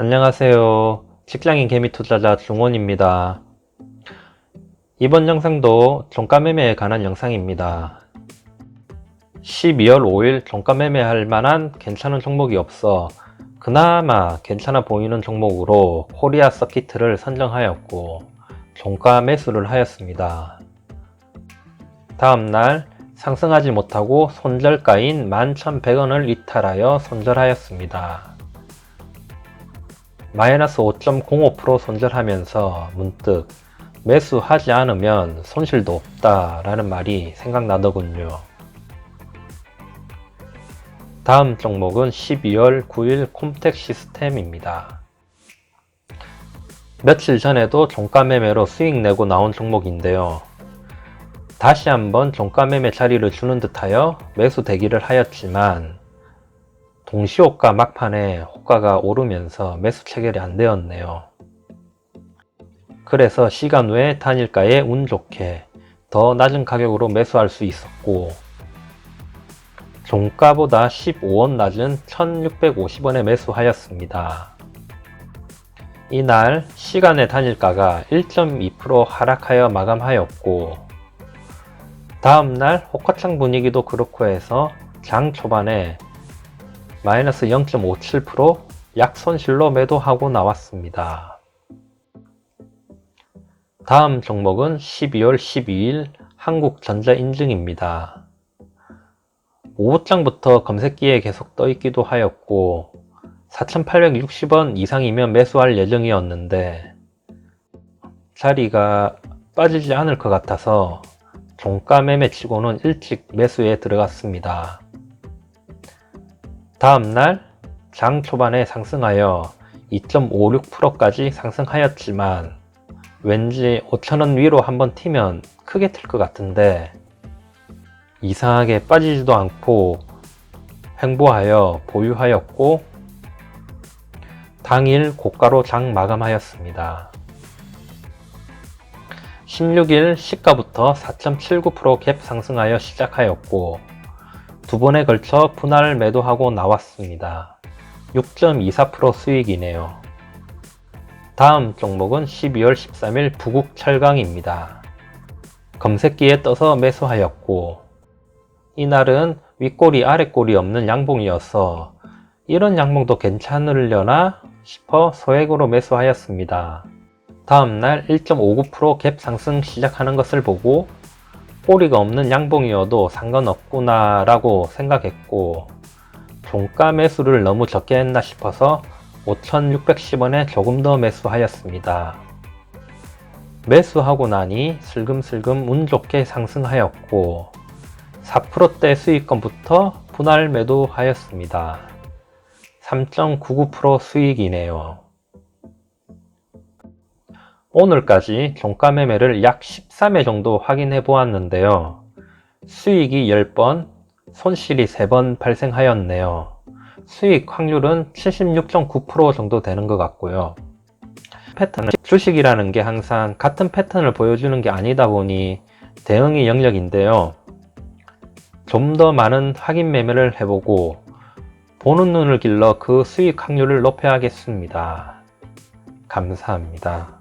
안녕하세요. 직장인 개미 투자자 중원입니다. 이번 영상도 종가 매매에 관한 영상입니다. 12월 5일 종가 매매할 만한 괜찮은 종목이 없어 그나마 괜찮아 보이는 종목으로 코리아 서키트를 선정하였고 종가 매수를 하였습니다. 다음날 상승하지 못하고 손절가인 11,100원을 이탈하여 손절하였습니다. 마이너스 5.05% 손절하면서 문득 매수하지 않으면 손실도 없다 라는 말이 생각나더군요. 다음 종목은 12월 9일 콤텍 시스템입니다. 며칠 전에도 종가 매매로 수익 내고 나온 종목인데요. 다시 한번 종가 매매 자리를 주는 듯하여 매수 대기를 하였지만 동시호가 막판에 호가가 오르면서 매수 체결이 안 되었네요. 그래서 시간 외 단일가에 운 좋게 더 낮은 가격으로 매수할 수 있었고 종가보다 15원 낮은 1650원에 매수하였습니다. 이날 시간의 단일가가 1.2% 하락하여 마감하였고 다음날 호가창 분위기도 그렇고 해서 장 초반에 마이너스 0.57%약 손실로 매도하고 나왔습니다. 다음 종목은 12월 12일 한국전자 인증입니다. 오후장부터 검색기에 계속 떠있기도 하였고 4,860원 이상이면 매수할 예정이었는데 자리가 빠지지 않을 것 같아서 종가 매매 치고는 일찍 매수에 들어갔습니다. 다음날 장 초반에 상승하여 2.56%까지 상승하였지만 왠지 5천원 위로 한번 튀면 크게 틀것 같은데 이상하게 빠지지도 않고 횡보하여 보유하였고 당일 고가로 장 마감하였습니다. 16일 시가부터 4.79%갭 상승하여 시작하였고 두 번에 걸쳐 분할 매도하고 나왔습니다. 6.24% 수익이네요. 다음 종목은 12월 13일 부국 철강입니다. 검색기에 떠서 매수하였고 이날은 윗꼬리 아랫꼬리 없는 양봉이어서 이런 양봉도 괜찮으려나 싶어 소액으로 매수하였습니다. 다음날 1.59%갭 상승 시작하는 것을 보고 꼬리가 없는 양봉이어도 상관없구나 라고 생각했고 종가 매수를 너무 적게 했나 싶어서 5,610원에 조금 더 매수하였습니다. 매수하고 나니 슬금슬금 운 좋게 상승하였고 4%대 수익권부터 분할 매도하였습니다. 3.99% 수익이네요. 오늘까지 종가 매매를 약 13회 정도 확인해 보았는데요. 수익이 10번, 손실이 3번 발생하였네요. 수익 확률은 76.9% 정도 되는 것 같고요. 패턴, 주식이라는 게 항상 같은 패턴을 보여주는 게 아니다 보니 대응이 영역인데요. 좀 더 많은 확인 매매를 해보고 보는 눈을 길러 그 수익 확률을 높여야겠습니다. 감사합니다.